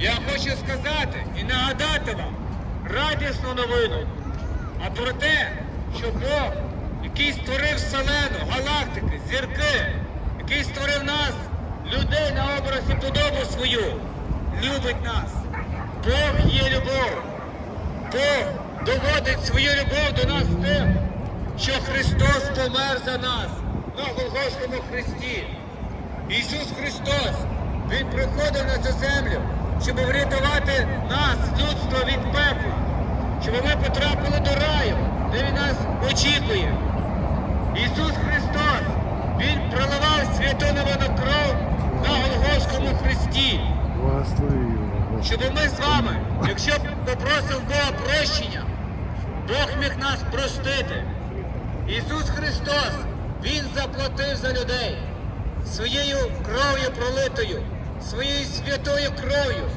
Я хочу сказати і нагадати вам радісну новину, а про те, що Бог, який створив вселену, галактики, зірки, який створив нас, людей на образ і подобу свою, любить нас. Бог є любов. Бог доводить свою любов до нас тим, що Христос помер за нас на Голгофському Христі. Ісус Христос, Він щоб врятувати нас, людство від пекла, щоб ми потрапили до раю, де Він нас очікує. Ісус Христос, Він проливав святу невинну кров на Голгофському Христі. Щоб ми з вами, якщо б попросив Бога прощення, Бог міг нас простити. Ісус Христос, Він заплатив за людей своєю кров'ю пролитою, своєю святою кров'ю.